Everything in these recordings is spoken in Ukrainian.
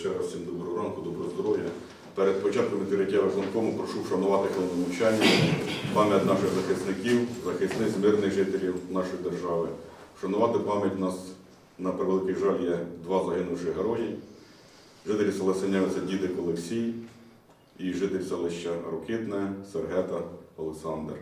ще раз всім доброго ранку, доброго здоров'я. Перед початком відкриття виконкому прошу вшанувати хвилину пам'ять наших захисників, захисниць мирних жителів нашої держави. Вшанувати пам'ять нас на превеликий жаль є два загинувші герої. Жителі села Синявиця Дідик Олексій і житель селища Рокитне Сергета Олександр.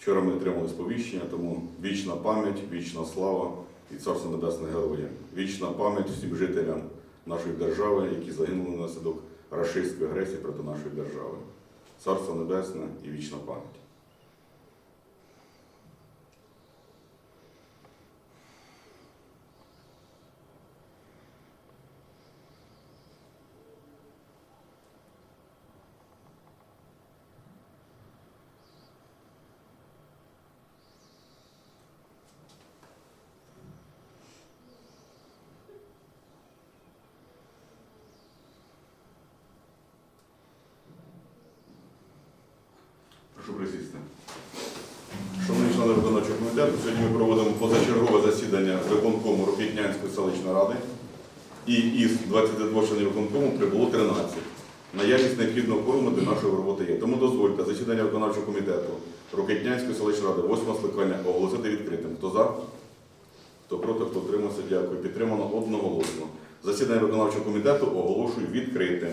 Вчора ми отримали сповіщення, тому вічна пам'ять, вічна слава і царство небесне героя. Вічна пам'ять всім жителям нашої держави, які загинули внаслідок рашистської агресії проти нашої держави. Царство небесне і вічна пам'ять. Прошу присісти. Шановні члени сьогодні ми проводимо позачергове засідання виконкому Рокітнянської селищної ради. І із 22 членів виконкому прибуло 13. Наявність необхідного кворуму для нашої роботи є. Тому дозвольте засідання виконавчого комітету Рокетнянської селищної ради, 8 скликання, оголосити відкритим. Хто за? Хто проти, хто утримався, дякую. Підтримано одноголосно. Засідання виконавчого комітету оголошую відкритим.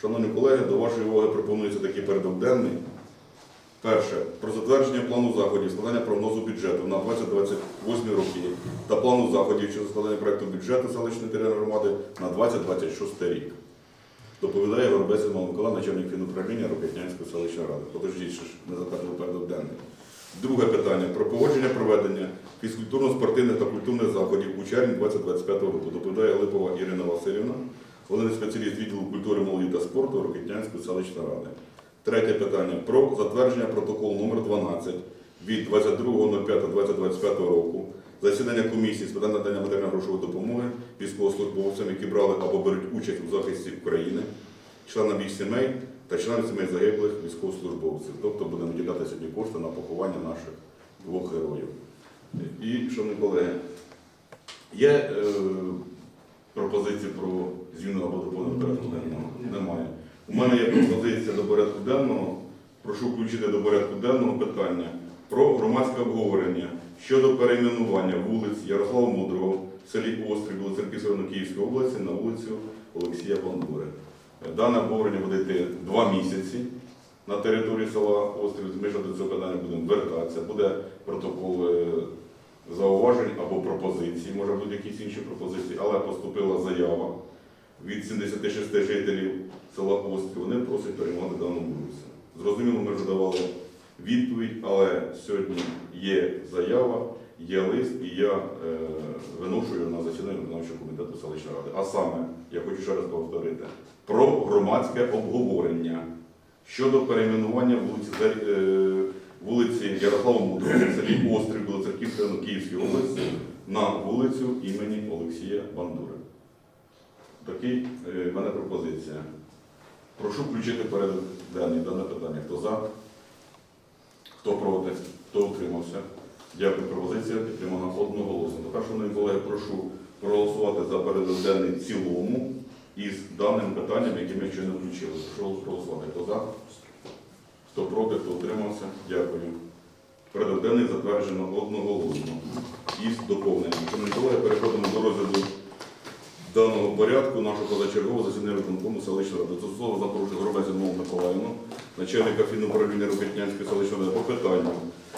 Шановні колеги, до вашої уваги пропонується такий порядок денний. Перше. Про затвердження плану заходів складання прогнозу бюджету на 2028 роки та плану заходів щодо складання проекту бюджету селищної територіальної громади на 2026 рік. Доповідає Горобець Іван Микола, начальник фінуправління Рокетнянської селищної ради. Подождіть, що ж не затвердили порядок денний. Друге питання про погодження проведення фізкультурно-спортивних та культурних заходів у червні 2025 року. Доповідає Липова Ірина Васильівна, головний спеціаліст відділу культури, молоді та спорту Рокетнянської селищної ради. Третє питання про затвердження протоколу номер 12 від 22.05.2025 року. Засідання комісії з питань надання матеріально-грошової допомоги військовослужбовцям, які брали або беруть участь у захисті України, членам їх сімей та членам сімей загиблих військовослужбовців. Тобто будемо виділяти сьогодні кошти на поховання наших двох героїв. І, шановні колеги, є е, пропозиції про зміну або доповнення порядку денного? Немає. У мене є пропозиція до порядку денного. Прошу включити до порядку денного питання про громадське обговорення щодо перейменування вулиць Ярослава Мудрого в селі Острів Білоцерківського Київської області на вулицю Олексія Бандури. Дане обговорення буде йти два місяці на території села Острів. Ми ще до цього питання будемо вертатися. Буде протокол е, зауважень або пропозицій, може бути якісь інші пропозиції, але поступила заява від 76 жителів села Острів. Вони просять перейменувати дану вулицю. Зрозуміло, ми вже давали відповідь, але сьогодні є заява, є лист, і я е, виношую на засідання виконавчого комітету селищної ради. А саме, я хочу ще раз повторити, про громадське обговорення щодо перейменування вулиці, е, вулиці Ярослава Мудрого в селі Острів Білоцерківської Київської області на вулицю імені Олексія Бандури. Такий е, в мене пропозиція. Прошу включити порядок денний дане питання. Хто за? Хто проти? Хто утримався? Дякую, пропозиція підтримана одноголосно. Тепер, шановні колеги, прошу проголосувати за порядок денний в цілому із даним питанням, яке ми ще не включили. Прошу проголосувати. Хто за? Хто проти, хто утримався? Дякую. Порядок денний затверджено одноголосно із доповненням. Шановні колеги, переходимо до розгляду даного порядку нашого позачергового засідання виконкому селищної ради. До слова запрошую Горобець Мову Миколаївну, начальника фінуправління Рокетнянської селищної ради по питанню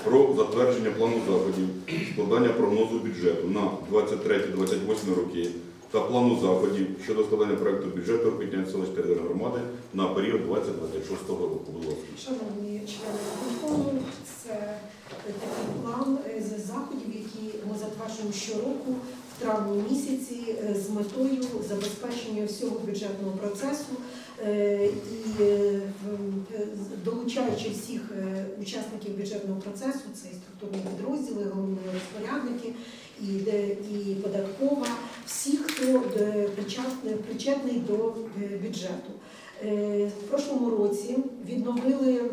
про затвердження плану заходів, складання прогнозу бюджету на 23-28 роки та плану заходів щодо складання проекту бюджету Рокетнянської селищної територіальної громади на період 2026 року. Будь ласка. Шановні члени виконкому, це такий план е, з заходів, які ми затверджуємо щороку травні місяці е, з метою забезпечення всього бюджетного процесу е, і е, долучаючи всіх учасників бюджетного процесу, це і структурні підрозділи, головні розпорядники, і, і податкова, всі, хто причасний, причетний до бюджету. В прошлому році відновили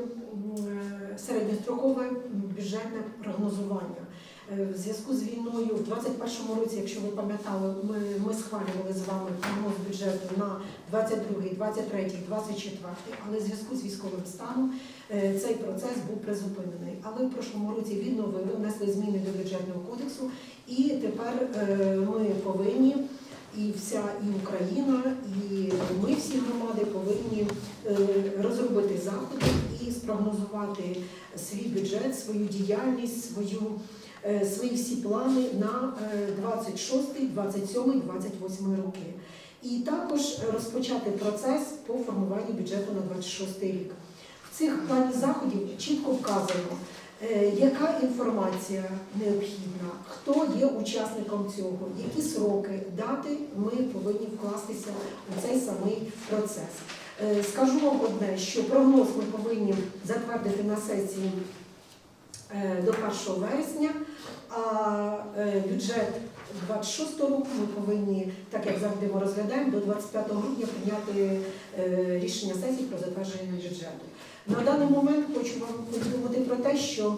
середньострокове бюджетне прогнозування. Е, В зв'язку з війною в 21-му році, якщо ви пам'ятали, ми, ми схвалювали з вами прогноз бюджету на 22-й, 23-й, 24-й, але в зв'язку з військовим станом е, цей процес був призупинений. Але в прошлому році відновили, внесли зміни до бюджетного кодексу, і тепер е, ми повинні, і вся і Україна, і ми всі громади повинні розробити заходи і спрогнозувати свій бюджет, свою діяльність, свою, свої всі плани на е, 26, 27, 28 роки. І також розпочати процес по формуванню бюджету на 26 рік. В цих плані заходів чітко вказано, е, яка інформація необхідна, хто є учасником цього, які сроки, дати ми повинні вкластися у цей самий процес. Е, Скажу вам одне, що прогноз ми повинні затвердити на сесії е, до 1 вересня, а е, бюджет 26 року ми повинні, так як завжди ми розглядаємо, до 25 грудня прийняти е, рішення сесії про затвердження бюджету. На даний момент хочу вам повідомити про те, що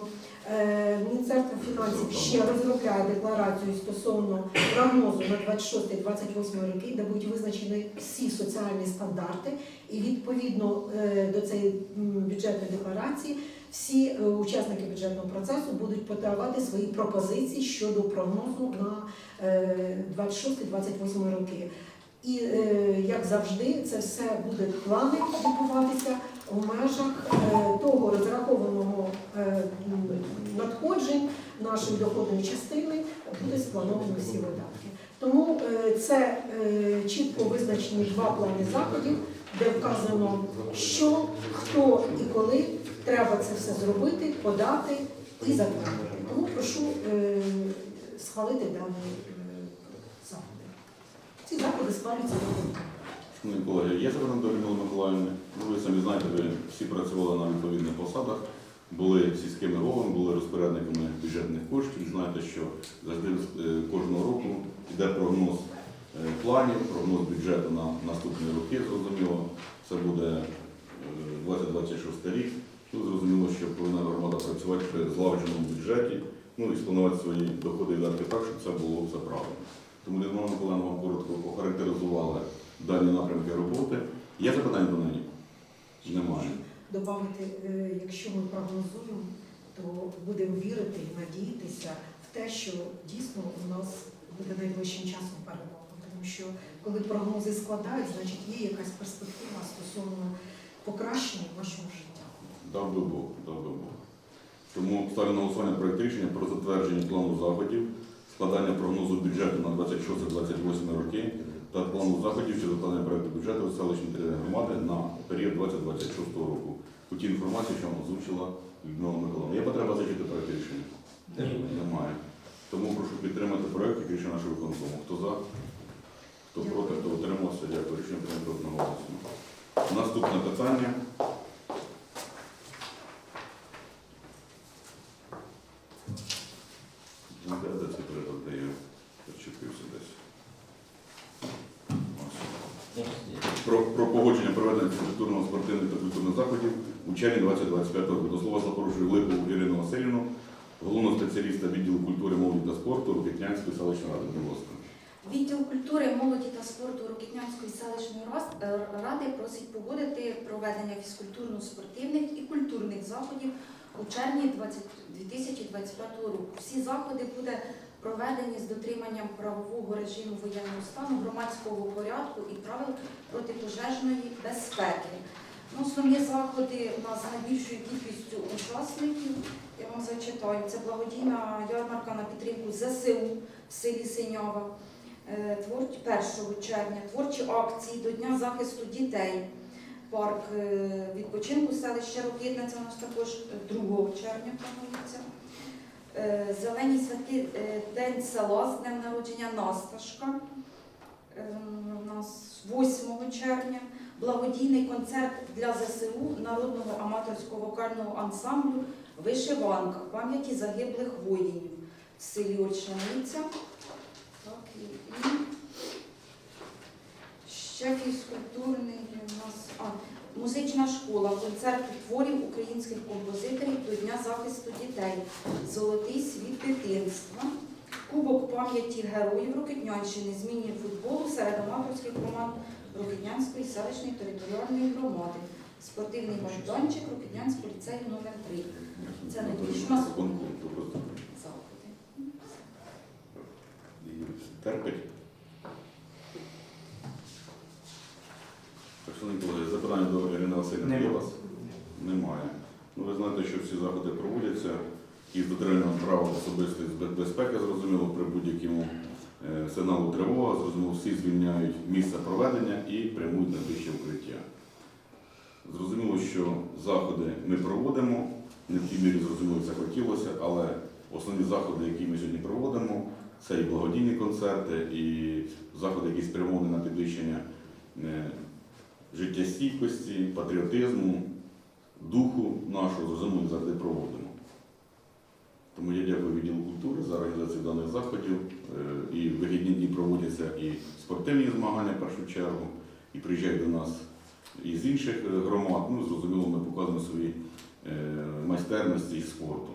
е, Міністерство фінансів ще розробляє декларацію стосовно прогнозу на 26-28 роки, де будуть визначені всі соціальні стандарти, і відповідно е, до цієї бюджетної декларації всі е, учасники бюджетного процесу будуть подавати свої пропозиції щодо прогнозу на е, 26-28 роки. І е, як завжди, це все буде плани відбуватися в межах е, того розрахованого е, надходжень нашої доходної частини буде сплановано всі видатки. Тому е, це е, чітко визначені два плани заходів, де вказано, що, хто і коли треба це все зробити, подати і затвердити. Тому прошу е, схвалити дані е, заходи. Ці заходи схвалюються виконкомом. Шановні колеги, є запитання до Людмили Миколаївни. Ну, ви самі знаєте, ви всі працювали на відповідних посадах, були сільськими головами, були розпорядниками бюджетних коштів. Знаєте, що завжди е, кожного року йде прогноз е, планів, прогноз бюджету на наступні роки. Зрозуміло, це буде е, 2026 рік. Тут зрозуміло, що повинна громада працювати при злагодженому бюджеті, ну і спланувати свої доходи і видатки так, щоб це було все правильно. Тому Людмила Миколаївна вам коротко охарактеризувала дані напрямки роботи. Є запитання до неї? Немає. Добавити, е, якщо ми прогнозуємо, то будемо вірити і надіятися в те, що дійсно у нас буде найближчим часом перемога. Тому що коли прогнози складають, значить є якась перспектива стосовно покращення нашого життя. Дав би Бог, дав би Бог. Тому ставлю на голосування проект рішення про затвердження плану заходів, складання прогнозу бюджету на 26-28 роки та плану заходів щодо складання проекту бюджету селищної територіальної громади на період 2026 року. У тій інформації, що вам озвучила Людмила Миколаївна. Є потреба зачити проект рішення? Немає. Тому прошу підтримати проект як рішення нашого виконкому. Хто за? Хто проти, хто утримався, дякую. Рішення прийнято одноголосно. Наступне питання. Ну, де- де цей порядок, де я почепився десь? Ось. Про, про погодження проведення фізкультурно-спортивних та культурних заходів у червні 2025 року. До слова запрошую Липову Ірину Васильівну, головного спеціаліста відділу культури, молоді та спорту Рокетнянської селищної ради. Будь ласка. Відділ культури, молоді та спорту Рокітнянської селищної е, ради просить погодити проведення фізкультурно-спортивних і культурних заходів у червні 20 2025 року. Всі заходи буде проведені з дотриманням правового режиму воєнного стану, громадського порядку і правил протипожежної безпеки. Ну, основні заходи у нас найбільшою кількістю учасників. Я вам зачитаю. Це благодійна ярмарка на підтримку ЗСУ в селі Синява. Е, 1 червня, творчі акції до Дня захисту дітей. Парк е, відпочинку селища Рокитне, це у нас також 2 червня планується. Е, Зелені святки, е, День села з днем народження Насташка. Е, У нас 8 червня. Благодійний концерт для ЗСУ народного аматорського вокального ансамблю Вишиванка пам'яті загиблих воїнів в селі Очаниця. Так, і, ще фізкультурний у нас. А, Музична школа, концерт творів українських композиторів до Дня захисту дітей. Золотий світ дитинства. Кубок пам'яті героїв Рокетнянщини з міні-футболу серед аматорських команд Рокетнянської селищної територіальної громади. Спортивний майданчик Рокетнянського ліцею номер 3 Це найбільш у нас Виконком, то просто заходи. терпить. Так, шановні колеги, запитання до Ірини Васильівни є у вас? Немає. Ну, ви знаєте, що всі заходи проводяться із дотриманням права особистої безпе- безпеки, зрозуміло, при будь-якому сигналу тривога, зрозуміло, всі звільняють місце проведення і прямують на ближче укриття. Зрозуміло, що заходи ми проводимо, не в тій мірі зрозуміло це хотілося, але основні заходи, які ми сьогодні проводимо, це і благодійні концерти, і заходи, які спрямовані на підвищення е, життєстійкості, патріотизму, духу нашого, зрозуміло, завжди проводимо. Тому я дякую відділу культури за організацію даних заходів. Е, І в вихідні дні проводяться і спортивні змагання в першу чергу, і приїжджають до нас із інших е, громад. Ну, зрозуміло, ми показуємо свої е, майстерності і спорту.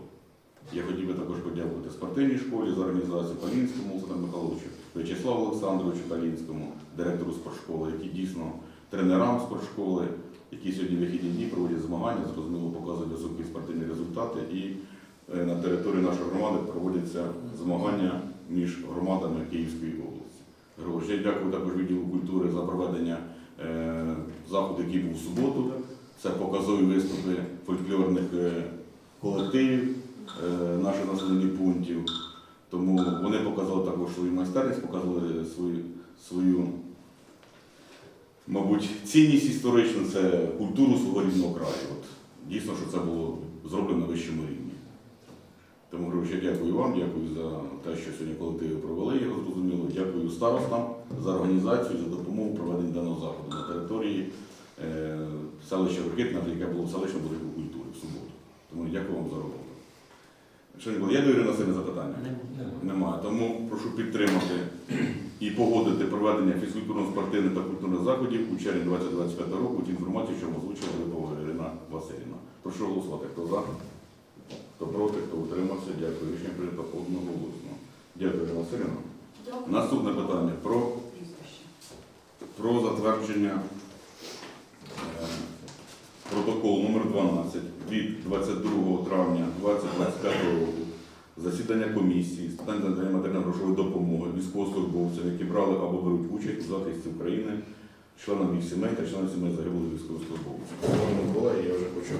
Я хотів би також подякувати спортивній школі за організацію Калінському Олександру Михайловичу, В'ячеславу Олександровичу Калінському, директору спортшколи, які дійсно тренерам спортшколи, які сьогодні вихідні дні проводять змагання, зрозуміло, показують високі спортивні результати. І на території нашої громади проводяться змагання між громадами Київської області. Григорій, я дякую також відділу культури за проведення е, заходу, який був в суботу. Це показові виступи фольклорних е, колективів е, наших населених пунктів. Тому вони показали також свою майстерність, показали свою, свою мабуть, цінність історичну, це культуру свого рідного краю. От, дійсно, що це було зроблено на вищому рівні. Тому Григорій, я дякую вам, дякую за те, що сьогодні колективи провели його зрозуміло. Дякую старостам за організацію, за допомогу проведення даного заходу на території е, селища Рокитна, яке було в селищному будинку культури в суботу. Тому дякую вам за роботу. Шановні колеги, є до Ірини Васильівни запитання? Немає. Тому прошу підтримати і погодити проведення фізкультурно-спортивних та культурних заходів у червні 2025 року ті інформації, що озвучила Липова Ірина Васильівна. Прошу голосувати. Хто за? Хто проти, хто утримався? Дякую. Рішення прийнято одноголосно. Дякую, Ірина Васильівна. Наступне питання про, про затвердження е, протоколу номер 12 від 22 травня 2025 року засідання комісії з питань надання матеріально-грошової допомоги військовослужбовцям, які брали або беруть участь у захисті України, членам їх сімей та членам сімей загиблих військовослужбовців. Шановні колеги, я вже хочу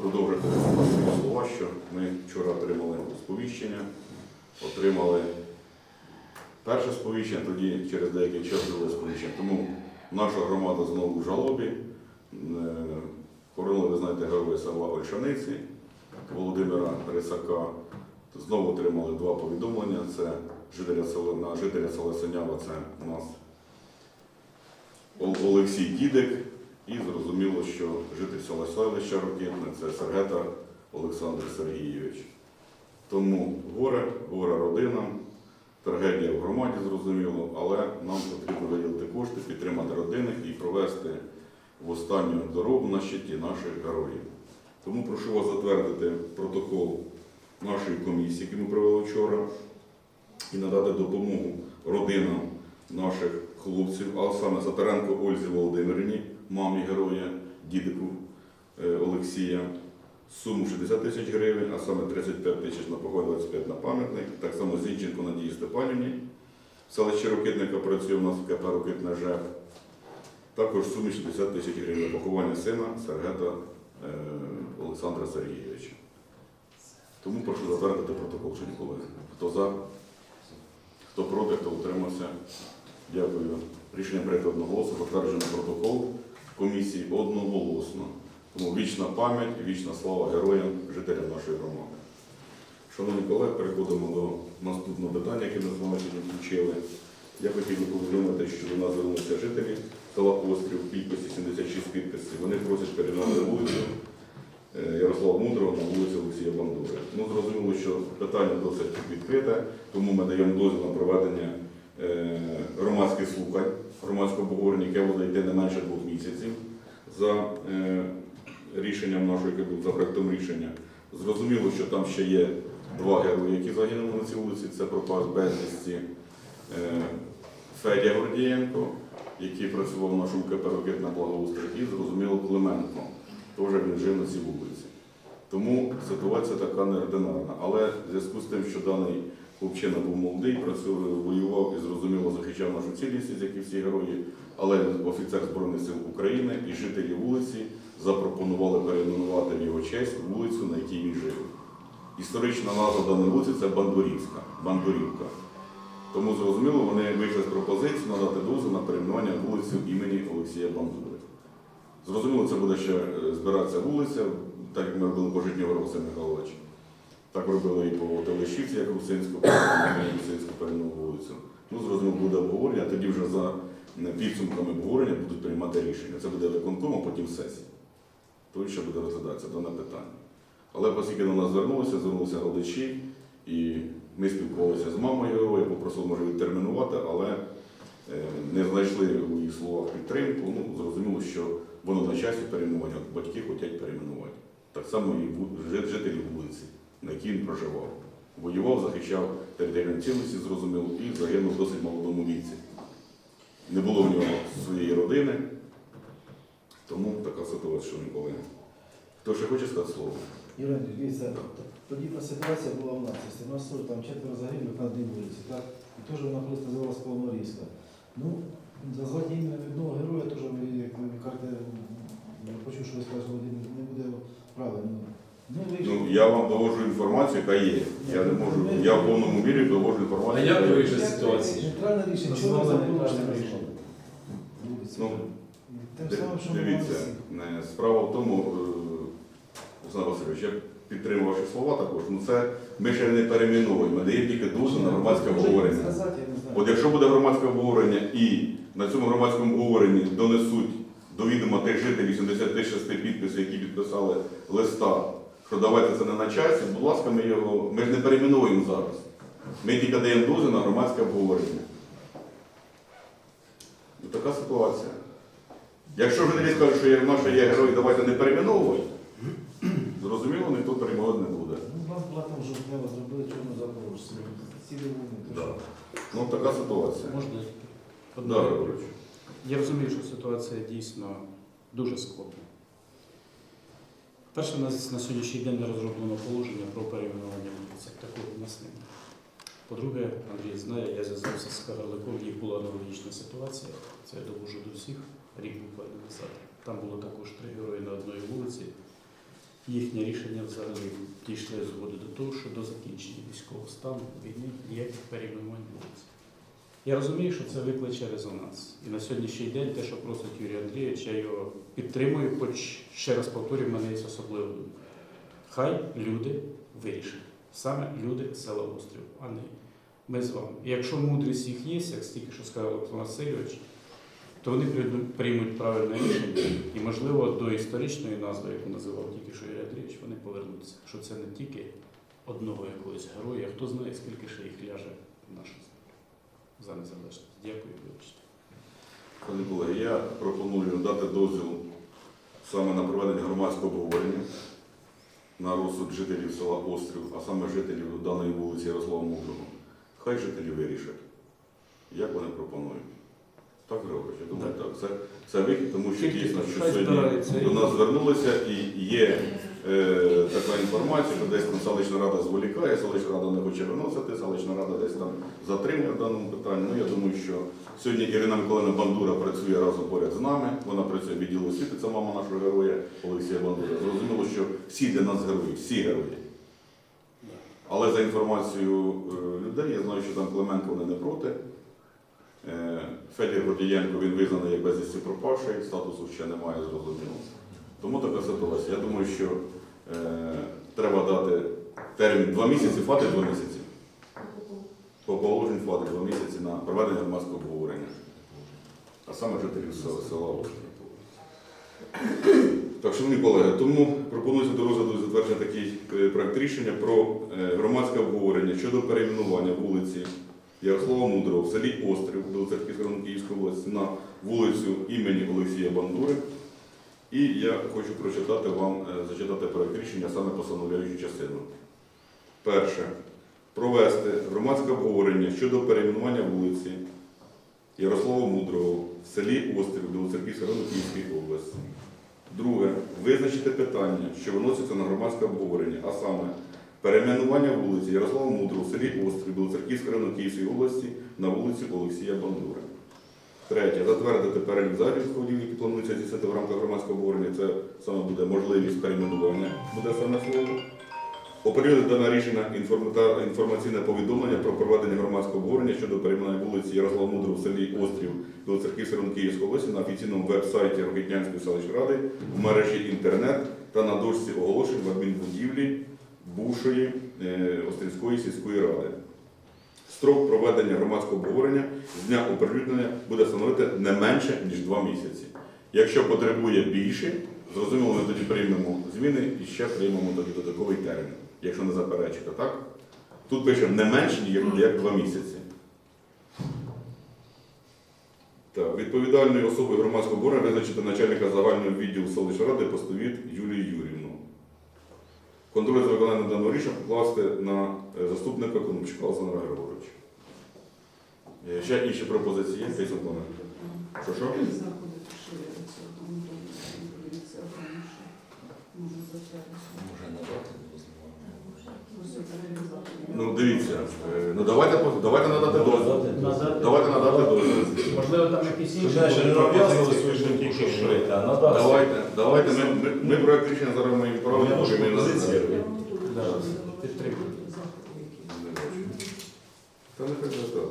продовжити свої слова, що ми вчора отримали сповіщення, отримали перше сповіщення, тоді через деякий час друге сповіщення. Тому наша громада знову в жалобі. Е, Хоронили, ви знаєте, герої села Ольшаниці Володимира Рисака. Знову отримали два повідомлення. Це жителя села, на жителя села Синява, це у нас Олексій Дідик. І зрозуміло, що житель села селища Рокітне це Сергета Олександр Сергійович. Тому горе, горе родинам, трагедія в громаді, зрозуміло, але нам потрібно виділити кошти, підтримати родини і провести в останню дорогу на щиті наших героїв. Тому прошу вас затвердити протокол нашої комісії, який ми провели вчора, і надати допомогу родинам наших хлопців, а саме Сатаренко Ользі Володимирівні, мамі героя, дідику е, Олексія, суму 60 тисяч гривень, а саме 35 тисяч на поховання, 25 на пам'ятник. Так само Зінченко Надії Степанівні. Селище Рокитника працює у нас в КП Рокитне ЖЕК. Також в сумі 60 тисяч гривень поховання сина Сергета е, Олександра Сергійовича. Тому прошу затвердити протокол, шановні колеги. Хто за, хто проти, хто утримався. Дякую. Рішення прийнято одноголосно, затверджено протокол комісії одноголосно. Тому вічна пам'ять, і вічна слава героям, жителям нашої громади. Шановні колеги, переходимо до наступного питання, яке ми з вами сьогодні включили. Я хотів би повідомити, що до нас звернулися жителі села Острів в кількості 76 підписів. Вони просять перейменувати вулицю е, Ярослава Мудрого на вулицю Олексія Бандури. Ну, зрозуміло, що питання досить відкрите, тому ми даємо дозвіл на проведення е, громадських слухань, громадського обговорення, яке буде йти не менше двох місяців. за е, рішенням нашої КБУ, за проектом рішення. Зрозуміло, що там ще є два герої, які загинули на цій вулиці. Це пропав безвісті е, Федя Гордієнко, який працював в нашому КП «Рокетна благоустрій, і зрозуміло Клименко. Теж він жив на цій вулиці. Тому ситуація така неординарна. Але в зв'язку з тим, що даний хлопчина був молодий, працював, воював і зрозуміло захищав нашу цілісність, як і всі герої, але офіцер Збройних сил України і жителі вулиці запропонували перейменувати в його честь вулицю, на якій він жив. Історична назва даної вулиці це Бандурівська, Бандурівка. Тому зрозуміло, вони вийшли з пропозицією надати дозвіл на перейменування вулиці імені Олексія Бандури. Зрозуміло, це буде ще е, збиратися вулиця, так як ми робили по житнього Василь Михайлович. Так робили і по Телешівці, як Русинську, Русинську перейменували вулицю. Ну, зрозуміло, буде обговорення, тоді вже за е, підсумками обговорення будуть приймати рішення. Це буде виконком, а потім сесія. Тут ще буде розглядатися дане питання. Але оскільки до нас звернулися, звернулися родичі, і ми спілкувалися з мамою героя, попросили, може, відтермінувати, але е, не знайшли у її словах підтримку. Ну, зрозуміло, що воно на часі перейменування, батьки хочуть перейменувати. Так само і жителі вулиці, на він проживав. Воював, захищав територіальну цілісті, зрозуміло, і загинув в досить молодому віці. Не було в нього своєї родини, тому така ситуація, що ніколи. Хто ще хоче сказати слово? Юрій, дивіться, подібна ситуація була в нас. У нас там четверо загиблих на одній вулиці, так? І теж вона просто називалась Полмарійська. Ну, назвати ім'я одного героя теж як ви кажете, я почув, що ви скажете, не буде правильно. Ну, Ну, я вам доводжу інформацію, яка є. Я не можу, я в повному мірі доводжу інформацію. А як яка є. ви вийшли з ситуації? Нейтральне рішення, що ви Назвали за порушення нейтральне. Ну, Тим самим, що Дивіться, ми е, справа в тому, е, Олександр Васильович, я підтримую ваші слова також. Ну це ми ще не перейменовуємо, ми даємо тільки дозвіл на громадське Може, обговорення. сказати, я не знаю. От якщо буде громадське обговорення і на цьому громадському обговоренні донесуть до відома тих жителів 76 підписів, які підписали листа, що давайте це не на часі, будь ласка, ми його. Ми ж не перейменуємо зараз. Ми тільки даємо дозвіл на громадське обговорення. Ну, така ситуація. Якщо жителі скажуть, що є, наші є герої, давайте не перейменовувати, зрозуміло, ніхто перейменувати не буде. Ну, у нас була там жовтнева, зробили чорну запорожцю. Цілі вони. то Да. Ну така ситуація. Можна? Да, Григорович. Я розумію, що ситуація дійсно дуже складна. Перше, у нас на сьогоднішній день не розроблено положення про перейменування вулиць. Як Такого в нас немає. По-друге, Андрій знає, я зв'язався з Кагарликом, них була аналогічна ситуація. Це я довожу до всіх, рік буквально назад. Там було також три герої на одній вулиці. Їхнє рішення взагалі дійшли згоди до того, що до закінчення військового стану війни ніяких перейменувань вулиць. Я розумію, що це викличе резонанс. І на сьогоднішній день те, що просить Юрій Андрійович, я його підтримую, хоч ще раз повторюю, в мене є особлива думка. Хай люди вирішать. Саме люди села Острів, а не ми з вами. І якщо мудрість їх є, як стільки що сказав Олександр Васильович, то вони приймуть правильне рішення і, можливо, до історичної назви, яку називав тільки що Юрій Андрійович, вони повернуться. Що це не тільки одного якогось героя, хто знає, скільки ще їх ляже в нашу за незалежність. Дякую, вибачте. Пане колеги, я пропоную дати дозвіл саме на проведення громадського обговорення на розсуд жителів села Острів, а саме жителів даної вулиці Ярослава Мудрого. Хай жителі вирішать, як вони пропонують. Так, Григорович, я думаю, так. Це, це вихід, тому що дійсно, що сьогодні до нас звернулися і є е, така інформація, що десь там селищна рада зволікає, селищна рада не хоче виносити, селищна рада десь там затримує в даному питанні. Ну, я думаю, що сьогодні Ірина Миколаївна Бандура працює разом поряд з нами. Вона працює в відділу освіти, це мама нашого героя Олексія Бандура. Зрозуміло, що всі для нас герої, всі герої. Але за інформацією е, людей, я знаю, що там Клименко вони не проти. Е, Федір Гордієнко він визнаний як безвісті пропавший, статусу ще немає, зрозуміло. Тому така ситуація. Я думаю, що е, треба дати термін два місяці, хватить два місяці. По положенню хватить два місяці на проведення громадського обговорення. А саме жителів села, села. Так, шановні колеги, тому пропонується до розгляду затвердження такий е, проект рішення про е, громадське обговорення щодо перейменування вулиці Ярослава Мудрого в селі Острів Білоцерківського району Київської області на вулицю імені Олексія Бандури. І я хочу прочитати вам, е, зачитати проект рішення саме постановляючу частину. Перше. Провести громадське обговорення щодо перейменування вулиці Ярослава Мудрого в селі Острів Білоцерківського району Київської області. Друге. Визначити питання, що виноситься на громадське обговорення, а саме перейменування вулиці Ярослава Мудрого в селі Острів Білоцерківського району Київської області на вулиці Олексія Бандури. Третє. Затвердити перелік заходів, сходів, які плануються здійснити в рамках громадського обговорення. Це саме буде можливість перейменування, буде саме слово. Оприлюднити дане рішення інформаційне повідомлення про проведення громадського обговорення щодо перейменування вулиці Ярослава Мудрого в селі Острів Білоцерківський район Київської області на офіційному веб-сайті Рокетнянської селищної ради в мережі інтернет та на дошці оголошень в адмінбудівлі бувшої е, Острівської сільської ради. Строк проведення громадського обговорення з дня оприлюднення буде становити не менше, ніж два місяці. Якщо потребує більше, зрозуміло, ми тоді приймемо зміни і ще приймемо тоді додатковий термін, якщо не заперечити, так? Тут пише не менше, ніж як два місяці. Так, відповідальною особою громадського обговорення визначити начальника загального відділу селищної ради постовіт Юлію Юрівну. Контроль за виконанням даного рішення покласти на е, заступника Конопчука Олександра Григоровича. Е, Ще інші пропозиції є, Таїсія Антоновна? Що що? Ну дивіться, е, ну давайте давайте надати дозвіл. Давайте надати дозвіл. Можливо, там якісь інші. Не що жити, а надати. Давайте, давайте. Ми, ми, ми проект рішення зараз ми відправимо, ми їм пропозиції. надамо. Та буде так.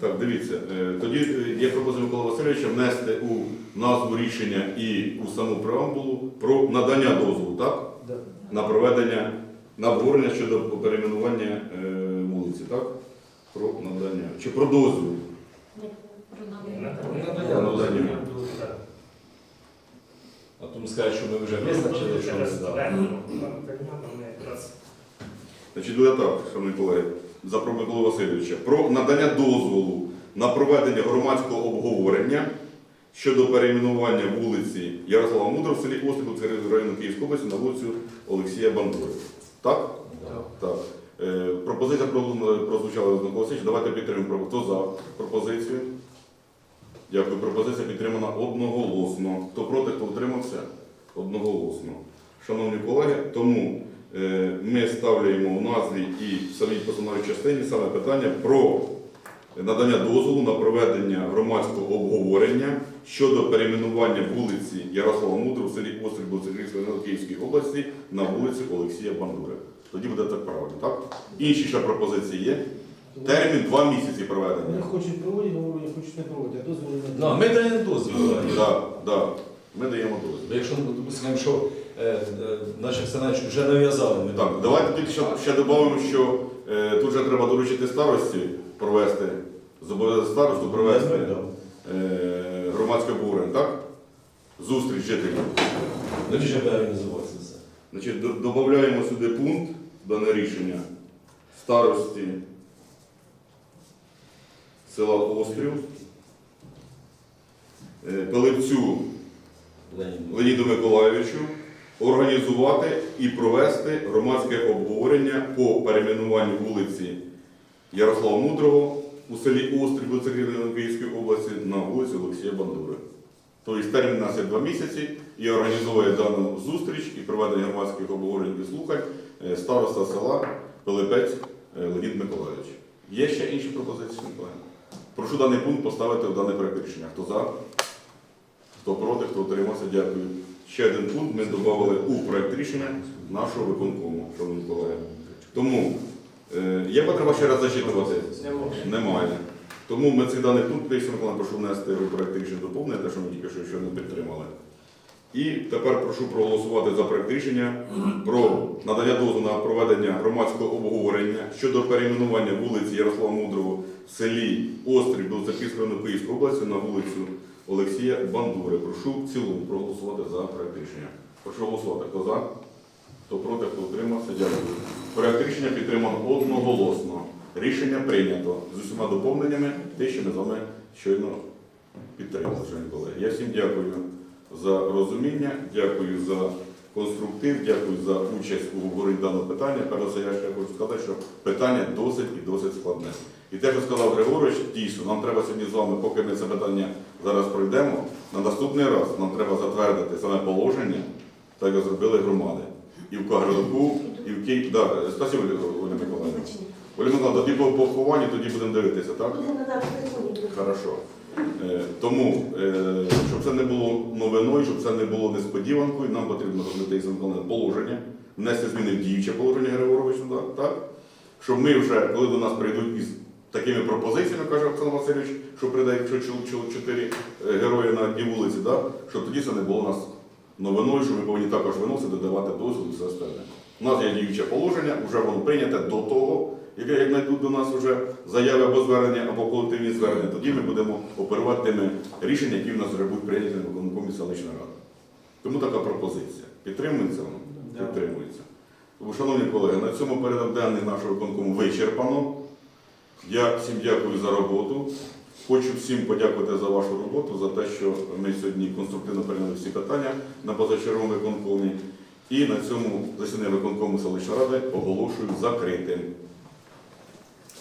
Так, дивіться, е, тоді є пропозиція Микола Васильовича внести у назву рішення і у саму преамбулу про надання дозволу, так? Да. На проведення, на обговорення щодо перейменування е, вулиці, так? Про надання. Чи про дозвіл? Про надання. А тому скажуть, що ми вже визначили, що не здали. Значить, буде так, шановні колеги, за про Миколу Васильовича, про надання дозволу на проведення громадського обговорення щодо перейменування вулиці Ярослава Мудра в селі Острів це району Київської області на вулицю Олексія Бандури. Так? Так. Е, пропозиція про- прозвучала Микола Давайте підтримуємо. Хто за пропозицію? Дякую. Пропозиція підтримана одноголосно. Хто проти, хто утримався? Одноголосно. Шановні колеги, тому е, ми ставляємо у назві і в самій постановній частині саме питання про надання дозволу на проведення громадського обговорення щодо перейменування вулиці Ярослава Мудрого в селі Острів Буцерківської району Київської області на вулиці Олексія Бандури. Тоді буде так правильно, так? Інші ще пропозиції є. Термін два місяці Вони проведення. хочуть проводити, говорю, не хочуть не проводити, а дозволу не Ну, а ми даємо дозвіл. Так, так. Ми даємо дозвіл. Якщо, ну, допустимо, що е, е, наш Оксанович вже нав'язали, ми Так, давайте тільки ще, ще додамо, що е, тут же треба доручити старості провести, зобов'язати старосту провести е, громадське обговорення, так? Зустріч жителів. Навіщо буде організуватися це? Значить, додаємо сюди пункт, дане рішення старості села Острів, е, Пилипцю Леонід. Леоніду Миколайовичу організувати і провести громадське обговорення по перейменуванню вулиці Ярослава Мудрого у селі Острів Буцерківської Київської області на вулиці Олексія Бандури. Тобто термін у нас є два місяці і організовує дану зустріч і проведення громадських обговорень і слухань е, староста села Пилипець е, Леонід Миколайович. Є ще інші пропозиції? Прошу даний пункт поставити в дане проєкт рішення. Хто за? Хто проти, хто утримався, дякую. Ще один пункт ми додали у проєкт рішення нашого виконкому, шановні колеги. Тому е, є потреба ще раз зачитувати? Немає. Тому ми цей даний пункт Лариса прошу внести у проєкт рішення доповнення, те, що ми тільки що не підтримали. І тепер прошу проголосувати за проект рішення про надання дозволу на проведення громадського обговорення щодо перейменування вулиці Ярослава Мудрого в селі Острів Білоцерківського району Київської області на вулицю Олексія Бандури. Прошу в цілому проголосувати за проект рішення. Прошу голосувати. Хто за? Хто проти, хто утримався? Дякую. Проект рішення підтримано одноголосно. Рішення прийнято з усіма доповненнями, те, що ми з вами щойно підтримали, шановні колеги. Я всім дякую за розуміння, дякую за конструктив, дякую за участь у обговоренні даного питання. Перш за я ще хочу сказати, що питання досить і досить складне. І те, що сказав Григорович, дійсно, нам треба сьогодні з вами, поки ми це питання зараз пройдемо, на наступний раз нам треба затвердити саме положення, так як зробили громади. І в Кагарлику, і в Києві. Да, спасибо, Оля Миколаївна. Оля Миколаївна, тоді по похованні, тоді будемо дивитися, так? Хорошо. Е, Тому, е, щоб це не було новиною, щоб це не було несподіванкою, нам потрібно розглядати законне положення, внести зміни в діюче положення Григоровича, так? так? Щоб ми вже, коли до нас прийдуть із такими пропозиціями, каже Оксана Васильович, що прийде чотири е, герої на одній вулиці, так? щоб тоді це не було у нас новиною, що ми повинні також виносити, додавати дозвіл і все остальне. У нас є діюче положення, вже воно прийняте до того, як, як знайдуть до нас вже заяви або звернення, або колективні звернення, тоді ми будемо оперувати тими рішеннями, які в нас вже будуть прийняті на виконкомі селищної ради. Тому така пропозиція. Підтримується воно? Да. Підтримується. Тому, шановні колеги, на цьому порядок денний нашого виконкому вичерпано. Я всім дякую за роботу. Хочу всім подякувати за вашу роботу, за те, що ми сьогодні конструктивно прийняли всі питання на позачерговому виконкомі. І на цьому засідання виконкому селищної ради оголошую закритим.